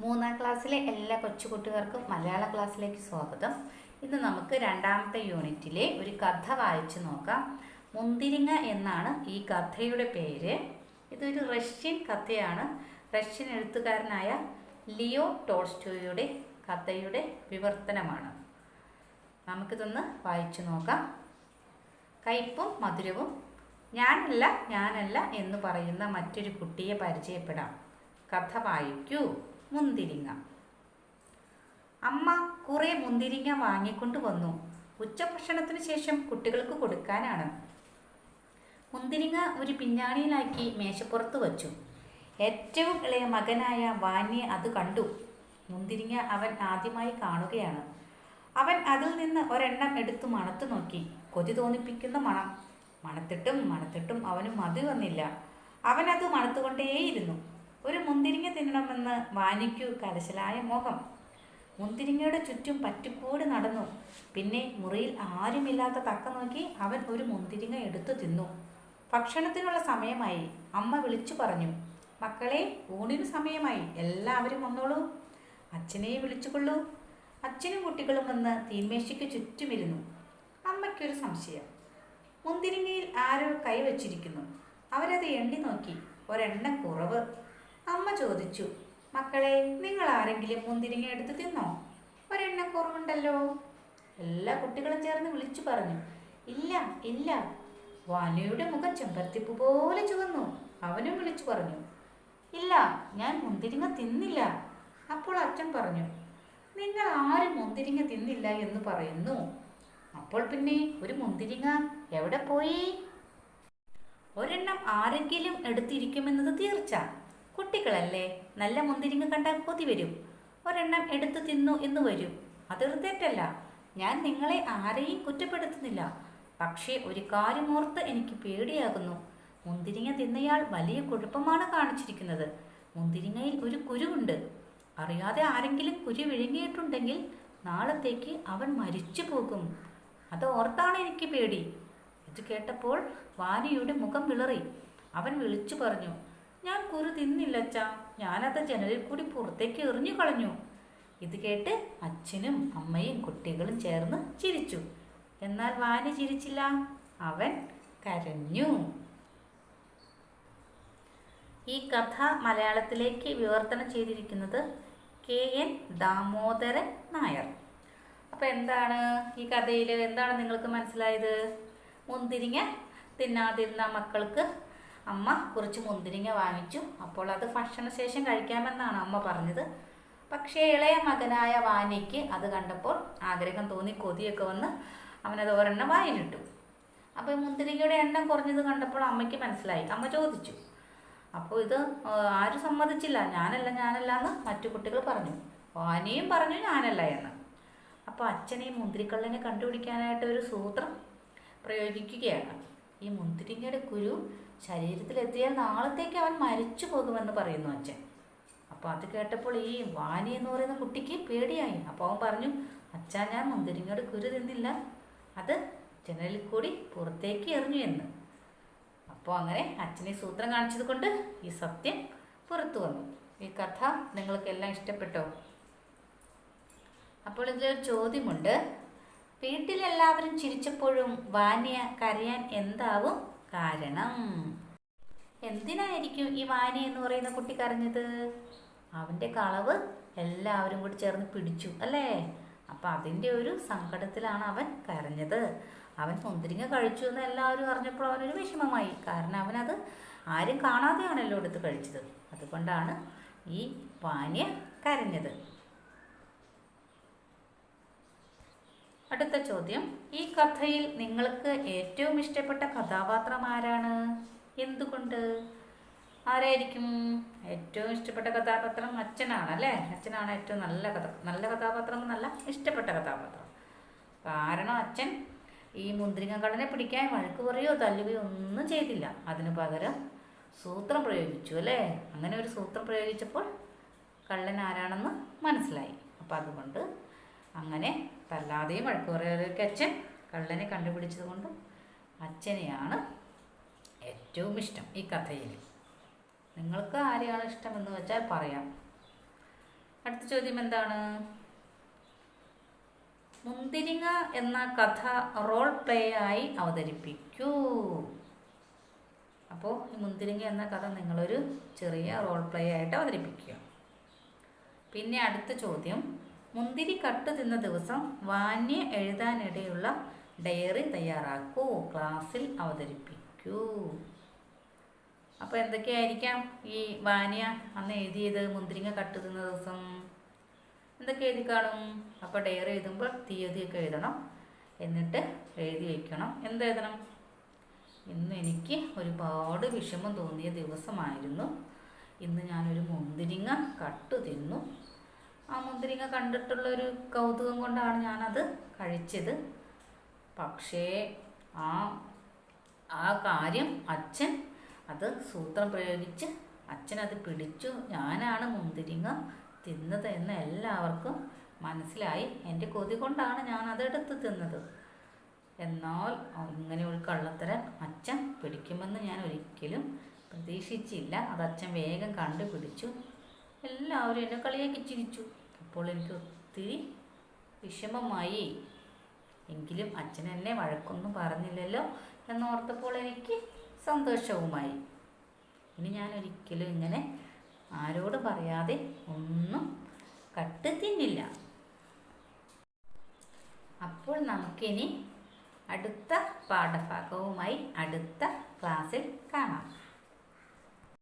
മൂന്നാം ക്ലാസ്സിലെ എല്ലാ കൊച്ചുകുട്ടികൾക്കും മലയാള ക്ലാസ്സിലേക്ക് സ്വാഗതം. ഇന്ന് നമുക്ക് രണ്ടാമത്തെ യൂണിറ്റിലെ ഒരു കഥ വായിച്ചു നോക്കാം. മുന്തിരിങ്ങ എന്നാണ് ഈ കഥയുടെ പേര്. ഇതൊരു റഷ്യൻ കഥയാണ്. റഷ്യൻ എഴുത്തുകാരനായ ലിയോ ടോൾസ്റ്റോയുടെ കഥയുടെ വിവർത്തനമാണ്. നമുക്കിതൊന്ന് വായിച്ചു നോക്കാം. കയ്പും മധുരവും ഞാനല്ല ഞാനല്ല എന്ന് പറയുന്ന മറ്റൊരു കുട്ടിയെ പരിചയപ്പെടാം. കഥ വായിക്കൂ. മുന്തിരിങ്ങ. അമ്മ കുറെ മുന്തിരിങ്ങ വാങ്ങിക്കൊണ്ട് വന്നു. ഉച്ചഭക്ഷണത്തിന് ശേഷം കുട്ടികൾക്ക് കൊടുക്കാനാണ്. മുന്തിരിങ്ങ ഒരു പിഞ്ഞാണിയിലാക്കി മേശപ്പുറത്ത് വച്ചു. ഏറ്റവും ഇളയ മകനായ വാന്യ അത് കണ്ടു. മുന്തിരിങ്ങ അവൻ ആദ്യമായി കാണുകയാണ്. അവൻ അതിൽ നിന്ന് ഒരെണ്ണം എടുത്തു മണത്തു നോക്കി. കൊതി തോന്നിപ്പിക്കുന്ന മണം. മണത്തിട്ടും മണത്തിട്ടും അവന് മതി വന്നില്ല. അവൻ അത് മണത്തുകൊണ്ടേയിരുന്നു. ഒരു മുന്തിരിങ്ങ തിന്നണമെന്ന് വാനിക്കു കലശലായ മോഹം. മുന്തിരിങ്ങയുടെ ചുറ്റും പറ്റിക്കൂടി നടന്നു. പിന്നെ മുറിയിൽ ആരുമില്ലാത്ത തക്ക നോക്കി അവൻ ഒരു മുന്തിരിങ്ങ എടുത്തു തിന്നു. ഭക്ഷണത്തിനുള്ള സമയമായി. അമ്മ വിളിച്ചു പറഞ്ഞു മക്കളെ ഊണിന് സമയമായി. എല്ലാവരും വന്നോളൂ. അച്ഛനെ വിളിച്ചുകൊള്ളൂ. അച്ഛനും കുട്ടികളും വന്ന് തീന്മേശയ്ക്ക് ചുറ്റുമിരുന്നു. അമ്മയ്ക്കൊരു സംശയം. മുന്തിരിങ്ങയിൽ ആരോ കൈവച്ചിരിക്കുന്നു. അവരത് എണ്ണി നോക്കി. ഒരെണ്ണം കുറവ് അമ്മ ചോദിച്ചു മക്കളെ നിങ്ങൾ ആരെങ്കിലും മുന്തിരിങ്ങ എടുത്ത് തിന്നോ? ഒരെണ്ണക്കുറവുണ്ടല്ലോ എല്ലാ കുട്ടികളും ചേർന്ന് വിളിച്ചു പറഞ്ഞു ഇല്ല ഇല്ല. വാനയുടെ മുഖം ചെമ്പരത്തിപ്പ് പോലെ ചുവന്നു. അവനും വിളിച്ചു പറഞ്ഞു ഇല്ല ഞാൻ മുന്തിരിങ്ങ തിന്നില്ല. അപ്പോൾ അച്ഛൻ പറഞ്ഞു നിങ്ങൾ ആരും മുന്തിരിങ്ങ തിന്നില്ല എന്ന് പറയുന്നു. അപ്പോൾ പിന്നെ ഒരു മുന്തിരിങ്ങ എവിടെ പോയി? ഒരെണ്ണം ആരെങ്കിലും എടുത്തിരിക്കുമെന്നത് തീർച്ച. കുട്ടികളല്ലേ? നല്ല മുന്തിരിങ്ങ കണ്ടാൽ കൊതി വരും. ഒരെണ്ണം എടുത്തു തിന്നു എന്ന് വരും. അതൊരു തെറ്റല്ല. ഞാൻ നിങ്ങളെ ആരെയും കുറ്റപ്പെടുത്തുന്നില്ല. പക്ഷേ ഒരു കാര്യം ഓർത്ത് എനിക്ക് പേടിയാകുന്നു. മുന്തിരിങ്ങ തിന്നയാൾ വലിയ കുഴപ്പമാണ് കാണിച്ചിരിക്കുന്നത്. മുന്തിരിങ്ങയിൽ ഒരു കുരുവുണ്ട് അറിയാതെ ആരെങ്കിലും കുരു വിഴുങ്ങിയിട്ടുണ്ടെങ്കിൽ നാളത്തേക്ക് അവൻ മരിച്ചു പോകും. അത് ഓർത്താണ് എനിക്ക് പേടി. ഇത് കേട്ടപ്പോൾ വാനിയുടെ മുഖം വിളറി. അവൻ വിളിച്ചു പറഞ്ഞു ഞാൻ കുറു തിന്നില്ല അച്ഛാ. ഞാനത് ജനലിൽ കൂടി പുറത്തേക്ക് എറിഞ്ഞു കളഞ്ഞു. ഇത് കേട്ട് അച്ഛനും അമ്മയും കുട്ടികളും ചേർന്ന് ചിരിച്ചു. എന്നാൽ വാനി ചിരിച്ചില്ല. അവൻ കരഞ്ഞു. ഈ കഥ മലയാളത്തിലേക്ക് വിവർത്തനം ചെയ്തിരിക്കുന്നത് കെ എൻ ദാമോദരൻ നായർ. അപ്പോൾ എന്താണ് ഈ കഥയിൽ എന്താണ് നിങ്ങൾക്ക് മനസ്സിലായത്? മുന്തിരിങ്ങ തിന്നാതിരുന്ന മക്കൾക്ക് അമ്മ കുറച്ച് മുന്തിരിങ്ങ വാങ്ങിച്ചു. അപ്പോൾ അത് ഭക്ഷണശേഷം കഴിക്കാമെന്നാണ് അമ്മ പറഞ്ഞത്. പക്ഷേ ഇളയ മകനായ വാനിക്ക് അത് കണ്ടപ്പോൾ ആഗ്രഹം തോന്നി കൊതിയൊക്കെ വന്ന് അവനത് ഒരെണ്ണം വായിലിട്ടു. അപ്പോൾ മുന്തിരിങ്ങയുടെ എണ്ണം കുറഞ്ഞത് കണ്ടപ്പോൾ അമ്മയ്ക്ക് മനസ്സിലായി. അമ്മ ചോദിച്ചു അപ്പോൾ ഇത് ആരും സമ്മതിച്ചില്ല. ഞാനല്ല ഞാനല്ല എന്ന് മറ്റു കുട്ടികൾ പറഞ്ഞു. വാനിയും പറഞ്ഞു ഞാനല്ല എന്ന്. അപ്പോൾ അച്ഛൻ ഈ മുന്തിരിക്കള്ളിനെ കണ്ടുപിടിക്കാനായിട്ട് ഒരു സൂത്രം പ്രയോഗിക്കുകയാണ്. ഈ മുന്തിരിങ്ങയുടെ കുരു ശരീരത്തിലെത്തിയാൽ നാളത്തേക്ക് അവൻ മരിച്ചു പോകുമെന്ന് പറയുന്നു അച്ഛൻ. അപ്പോൾ അത് കേട്ടപ്പോൾ ഈ വാനി എന്ന് പറയുന്ന കുട്ടിക്ക് പേടിയായി. അപ്പോൾ അവൻ പറഞ്ഞു അച്ഛാ ഞാൻ മുന്തിരിങ്ങയുടെ കുരു തിന്നില്ല. അത് ജനലിൽ കൂടി പുറത്തേക്ക് എറിഞ്ഞു എന്ന്. അപ്പോൾ അങ്ങനെ അച്ഛനെ സൂത്രം കാണിച്ചത് കൊണ്ട് ഈ സത്യം പുറത്തു വന്നു. ഈ കഥ നിങ്ങൾക്ക് എല്ലാം ഇഷ്ടപ്പെട്ടോ? അപ്പോൾ ഇതിലൊരു ചോദ്യമുണ്ട്. വീട്ടിലെല്ലാവരും ചിരിച്ചപ്പോഴും വാനിയ കരയാൻ എന്താവും കാരണം? എന്തിനായിരിക്കും ഈ വാനി എന്ന് പറയുന്ന കുട്ടി കരഞ്ഞത്? അവന്റെ കളവ് എല്ലാവരും കൂടി ചേർന്ന് പിടിച്ചു അല്ലേ? അപ്പം അതിന്റെ ഒരു സങ്കടത്തിലാണ് അവൻ കരഞ്ഞത്. അവൻ മുന്തിരിങ്ങ കഴിച്ചു എന്ന് എല്ലാവരും അറിഞ്ഞപ്പോൾ അവനൊരു വിഷമമായി. കാരണം അവനത് ആരും കാണാതെയാണല്ലോ എടുത്ത് കഴിച്ചത്. അതുകൊണ്ടാണ് ഈ വാന്യ കരഞ്ഞത്. അടുത്ത ചോദ്യം. ഈ കഥയിൽ നിങ്ങൾക്ക് ഏറ്റവും ഇഷ്ടപ്പെട്ട കഥാപാത്രം ആരാണ്? എന്തുകൊണ്ട്? ആരായിരിക്കും? ഏറ്റവും ഇഷ്ടപ്പെട്ട കഥാപാത്രം അച്ഛനാണ് അല്ലേ? അച്ഛനാണ് ഏറ്റവും നല്ല കഥ നല്ല കഥാപാത്രം എന്നല്ല ഇഷ്ടപ്പെട്ട കഥാപാത്രം. കാരണം അച്ഛൻ ഈ മുന്തിരിങ്ങ കടനെ പിടിക്കാൻ വഴക്ക് പറയുകയോ തല്ലുകയോ ഒന്നും ചെയ്തില്ല. അതിനു പകരം സൂത്രം പ്രയോഗിച്ചു അല്ലേ? അങ്ങനെ ഒരു സൂത്രം പ്രയോഗിച്ചപ്പോൾ കള്ളൻ ആരാണെന്ന് മനസ്സിലായി. അപ്പം അതുകൊണ്ട് അങ്ങനെ തല്ലാതെയും വഴക്ക് അച്ഛൻ കള്ളനെ കണ്ടുപിടിച്ചത് കൊണ്ട് അച്ഛനെയാണ് ഏറ്റവും ഇഷ്ടം ഈ കഥയിൽ. നിങ്ങൾക്ക് ആരെയാണ് ഇഷ്ടമെന്ന് വെച്ചാൽ പറയാം. അടുത്ത ചോദ്യം എന്താണ്? മുന്തിരിങ്ങ എന്ന കഥ റോൾ പ്ലേ ആയി അവതരിപ്പിക്കൂ. അപ്പോൾ ഈ മുന്തിരിങ്ങ എന്ന കഥ നിങ്ങളൊരു ചെറിയ റോൾ പ്ലേ ആയിട്ട് അവതരിപ്പിക്കുക. പിന്നെ അടുത്ത ചോദ്യം മുന്തിരി കട്ട് തിന്ന ദിവസം വാന്യ എഴുതാനിടയുള്ള ഡയറി തയ്യാറാക്കൂ. ക്ലാസ്സിൽ അവതരിപ്പിക്കൂ. അപ്പോൾ എന്തൊക്കെയായിരിക്കാം ഈ വാന്യ അന്ന് എഴുതിയത് മുന്തിരിങ്ങ കട്ട് തിന്ന ദിവസം? എന്തൊക്കെ എഴുതി കാണും? അപ്പോൾ ഡയറി എഴുതുമ്പോൾ തീയതിയൊക്കെ എഴുതണം. എന്നിട്ട് എഴുതി വയ്ക്കണം. എന്തെഴുതണം ഇന്ന് എനിക്ക് ഒരുപാട് വിഷമം തോന്നിയ ദിവസമായിരുന്നു. ഇന്ന് ഞാനൊരു മുന്തിരിങ്ങ കട്ട് തിന്നു. ആ മുന്തിരിങ്ങ കണ്ടിട്ടുള്ളൊരു കൗതുകം കൊണ്ടാണ് ഞാനത് കഴിച്ചത്. പക്ഷേ ആ ആ കാര്യം അച്ഛൻ അത് സൂത്രം പ്രയോഗിച്ച് അച്ഛനത് പിടിച്ചു. ഞാനാണ് മുന്തിരിങ്ങ തിന്നത് എന്ന് എല്ലാവർക്കും മനസ്സിലായി. എന്റെ കൊതി കൊണ്ടാണ് ഞാൻ അതെടുത്ത് തിന്നത്. എന്നാൽ ഇങ്ങനെ ഒരു കള്ളത്തരം അച്ഛൻ പിടിക്കുമെന്ന് ഞാൻ ഒരിക്കലും പ്രതീക്ഷിച്ചില്ല. അത് അച്ഛൻ വേഗം കണ്ടുപിടിച്ചു. എല്ലാവരും എന്നെ കളിയാക്കി ചിരിച്ചു. അപ്പോൾ എനിക്ക് ഒത്തിരി വിഷമമായി. എങ്കിലും അച്ഛൻ എന്നെ വഴക്കൊന്നും പറഞ്ഞില്ലല്ലോ എന്നോർത്തപ്പോൾ എനിക്ക് സന്തോഷവുമായി. ഇനി ഞാൻ ഒരിക്കലും ഇങ്ങനെ ആരോട് പറയാതെ ഒന്നും കട്ട് തിന്നില്ല. അപ്പോൾ നമുക്കിനി അടുത്ത പാഠഭാഗവുമായി അടുത്ത ക്ലാസ്സിൽ കാണാം.